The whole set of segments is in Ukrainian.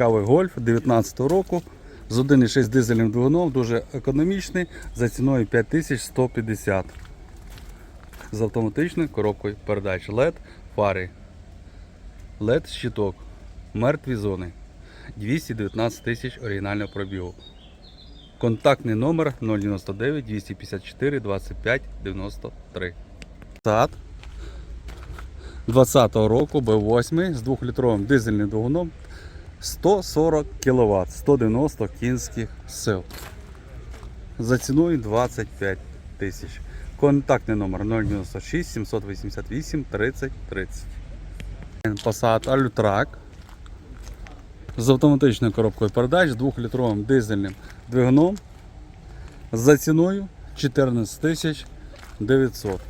цікавий гольф 19 року з 1,6 дизельним двигуном, дуже економічний, за ціною 5150 з автоматичною коробкою передач LED, фари, LED щиток, мертві зони. 219 тисяч оригінального пробігу. Контактний номер 099 254 25 93. Сад 20 року Б8 з 2-літровим дизельним двигуном 140 кВт, 190 кінських сил. За ціною 25 тисяч. Контактний номер 096 788 30 30. Passat Alutrac з автоматичною коробкою передач, 2-літровим дизельним двигуном за ціною 14 тисяч 900.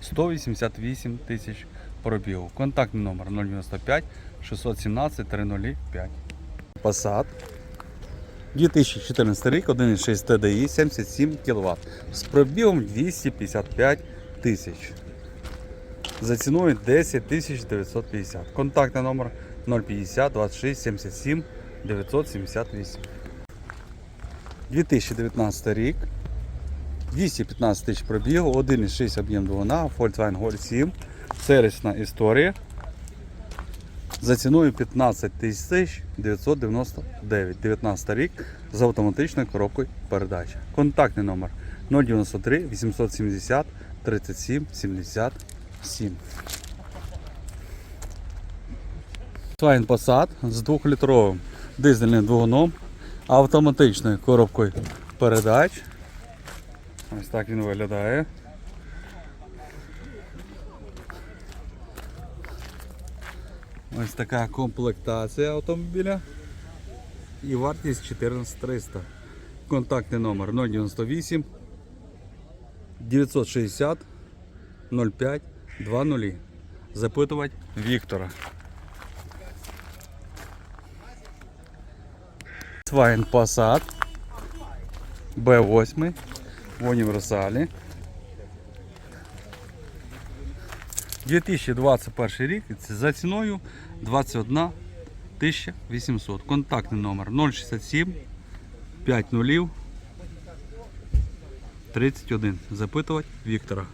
188 тисяч пробігу. Контактний номер 095 617 305. Passat. 2014 рік, 1,6 TDI, 77 кВт. З пробігом 255 тисяч. За ціною 10 тисяч 950. Контактний номер 050 26 77 978. 2019 рік. 215 тисяч пробігу, 1,6 об'єм двигуна, Volkswagen Golf 7. Сервісна історія. За ціною 15 тисяч 999. 19 рік з автоматичною коробкою передач. Контактний номер 093 870 37 77. Volkswagen Passat з 2-літровим дизельним двигуном, автоматичною коробкою передач. Ось так він виглядає. Ось така комплектація автомобіля. І вартість 14300. Контактний номер 098 960 05 20. Запитувати Віктора. Volkswagen Passat B8 в універсалі. 2021 рік за ціною 21 800. Контактний номер 067 50 31. Запитувати Віктора.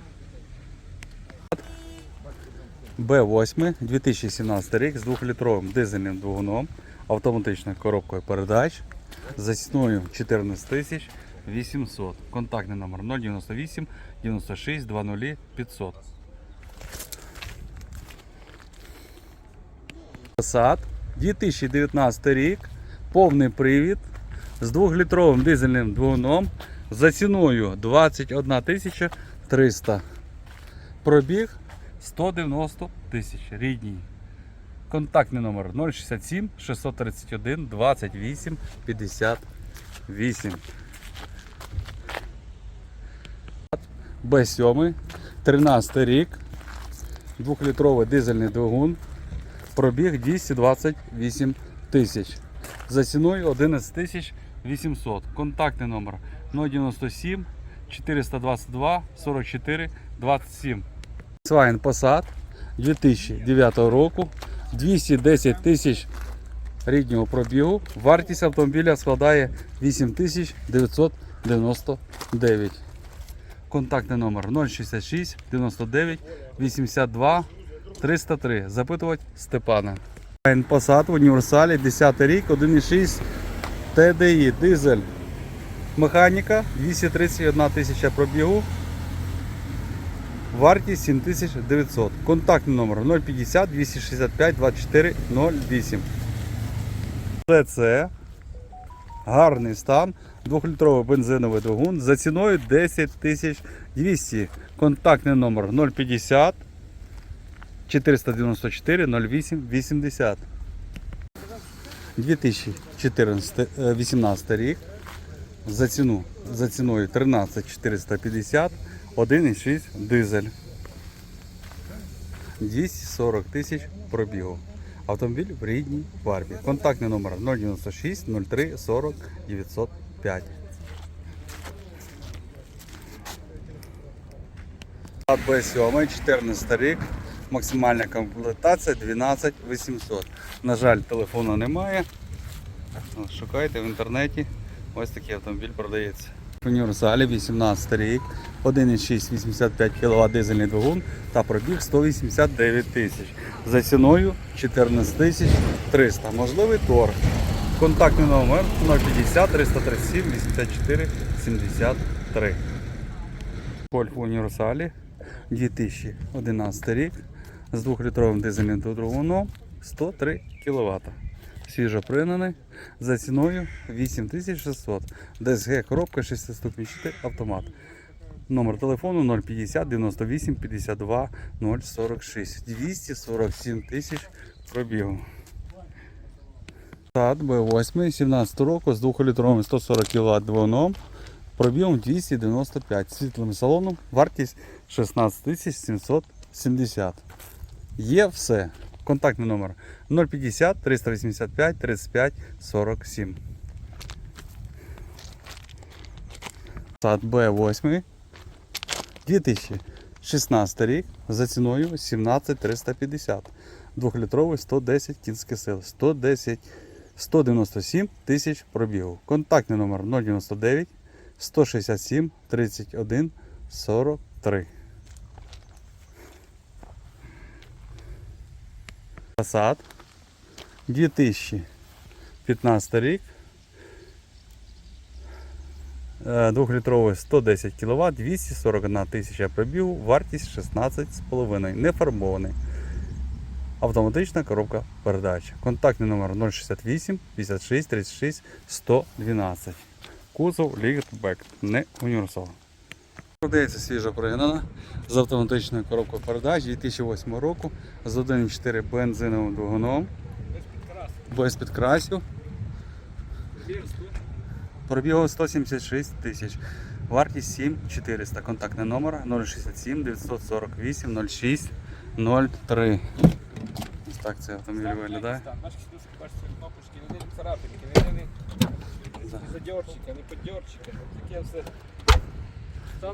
Б8 2017 рік з 2-літровим дизельним двигуном, автоматичною коробкою передач за ціною 14 тисяч 800. Контактний номер 098 96 20 500. Passat 2019 рік, повний привід з 2-літровим дизельним двигуном за ціною 21 300. Пробіг 190 тисяч рідній. Контактний номер 067 631 28 58. Б7, 13 рік, 2-літровий дизельний двигун, пробіг 228 тисяч. За ціною 11 тисяч 800. Контактний номер 097 422 44 27. Volkswagen Passat 2009 року, 210 тисяч ріднього пробігу. Вартість автомобіля складає 8999. Контактний номер 066 99 82 303. Запитувати Степана. Volkswagen Passat в універсалі 10 рік, 1,6 TDI, дизель. Механіка 231 тисяча пробігу. Вартість 7900. Контактний номер 050 265 24 08. ТЦ. Гарний стан. 2-літровий бензиновий двигун за ціною 10 200. Контактний номер 050 494 08 80. 2018 рік. За ціну за ціною 13 450 1,6 дизель. 240 тисяч пробігу. Автомобіль в рідній фарбі. Контактний номер 096 03 40 905. Б7, 14 рік. Максимальна комплектація 12 800. На жаль, телефону немає. Шукайте в інтернеті. Ось такий автомобіль продається. Універсалі 18 рік, 1,6 85 кВт дизельний двигун та пробіг 189 тисяч. За ціною 14 тисяч 300. Можливий торг. Контактний номер 050 337 84 73. Гольф Універсалі 2011 рік з 2-літровим дизельним двигуном 103 кВт. Свіжо пригнаний за ціною 8600. ДСГ коробка 6-ступінчатий автомат. Номер телефону 050 98 52 046. 247 тисяч пробігу. Сад Б8 17 року з 2-літровим 140 кВт двигуном. Пробігом 295 світлим салоном. Вартість 16 770. Є все. Контактний номер 050 385 35 47. Сад Б8 2016 рік за ціною 17 350. 2-літровий 110 кінських сил. 110 197 тисяч пробігу. Контактний номер 099 167 31 43. Passat 2015 рік. Е, Двохлітровий 110 кВт, 241 тисяча пробігу, вартість 16,5. Не фарбований. Автоматична коробка передач. Контактний номер 068 56 36 112. Кузов лігтбек, не універсал. Продається свіжа пригнана з автоматичною коробкою передач 2008 року з 1,4 бензиновим двигуном без підкрасів. Пробігу 176 тисяч. Вартість 7400. Контактний номер 067 948 06 03. Ось так цей автомобіль виглядає. Наші бачите, кнопочки, вони не царапинки, вони не, не задьорчики, не подьорчики. Таке все.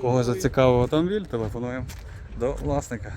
Кого зацікавив автомобіль, телефонуємо до власника.